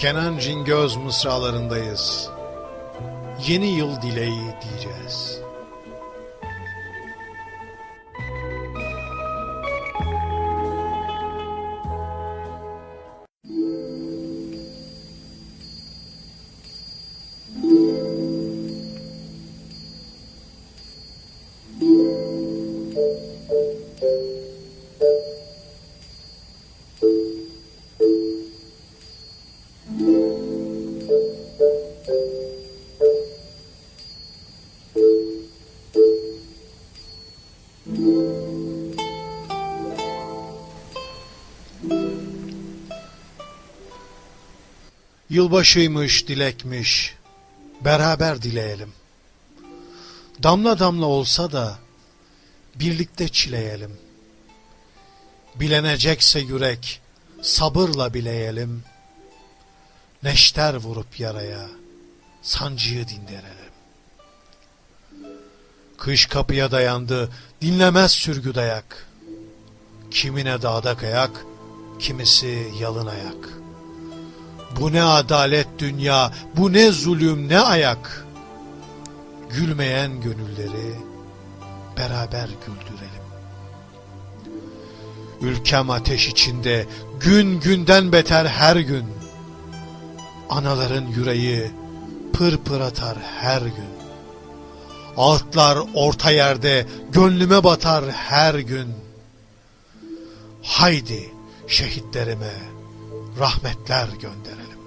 Kenan Cingöz mısralarındayız. Yeni yıl dileği diyeceğiz. Yılbaşıymış, dilekmiş, beraber dileyelim. Damla damla olsa da birlikte çileyelim. Bilenecekse yürek, sabırla bileyelim. Neşter vurup yaraya, sancıyı dindirelim. Kış kapıya dayandı, dinlemez sürgü dayak. Kimine dağda kayak, kimisi yalın ayak. Bu ne adalet dünya, bu ne zulüm, ne ayak. Gülmeyen gönülleri beraber güldürelim. Ülkem ateş içinde, gün günden beter her gün. Anaların yüreği pır pır atar her gün. Altlar orta yerde gönlüme batar her gün. Haydi şehitlerime rahmetler gönderelim.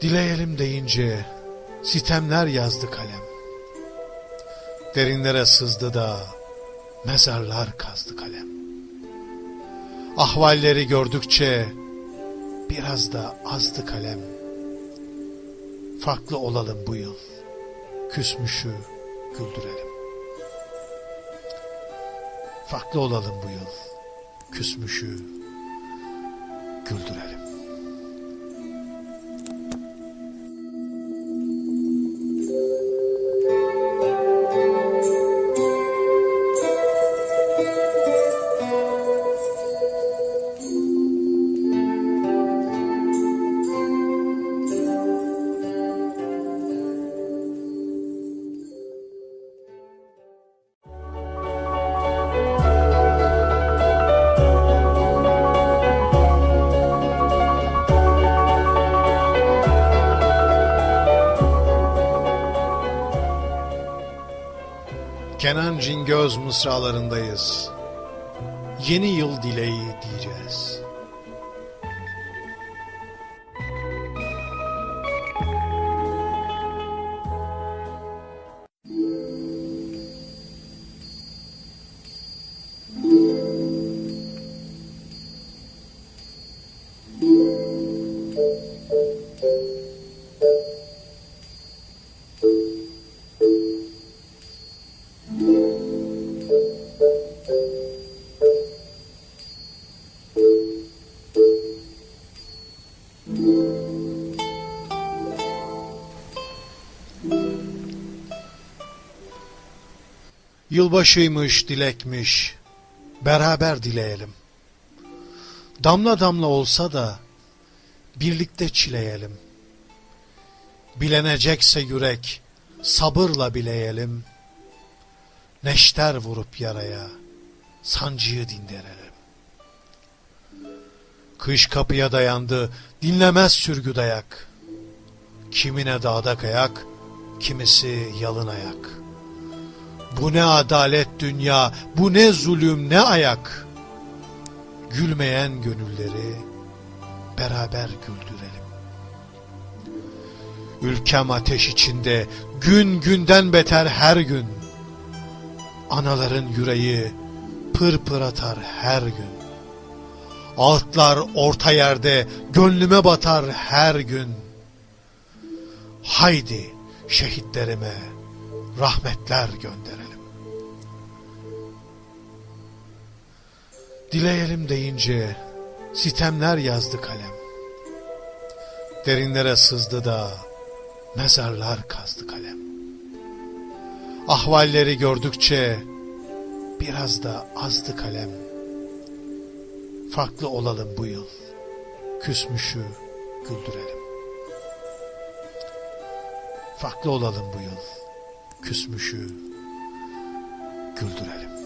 Dileyelim deyince sitemler yazdı kalem. Derinlere sızdı da mezarlar kazdı kalem. Ahvalleri gördükçe biraz da azdı kalem. Farklı olalım bu yıl. Küsmüşü güldürelim. Farklı olalım bu yıl. Küsmüşü güldürelim. Kenan Cingöz mısralarındayız. Yeni yıl dileği diyeceğiz. Yılbaşıymış, dilekmiş, beraber dileyelim. Damla damla olsa da birlikte çileyelim. Bilenecekse yürek, sabırla bileyelim. Neşter vurup yaraya, sancıyı dindirelim. Kış kapıya dayandı, dinlemez sürgü dayak. Kimine dağda kayak, kimisi yalın ayak. Bu ne adalet dünya, bu ne zulüm, ne ayak. Gülmeyen gönülleri beraber güldürelim. Ülkem ateş içinde, gün günden beter her gün. Anaların yüreği pır pır atar her gün. Altlar orta yerde gönlüme batar her gün. Haydi şehitlerime rahmetler gönderelim. Dileyelim deyince sitemler yazdı kalem. Derinlere sızdı da mezarlar kazdı kalem. Ahvalleri gördükçe biraz da azdı kalem. Farklı olalım bu yıl. Küsmüşü güldürelim. Farklı olalım bu yıl. Küsmüşü güldürelim.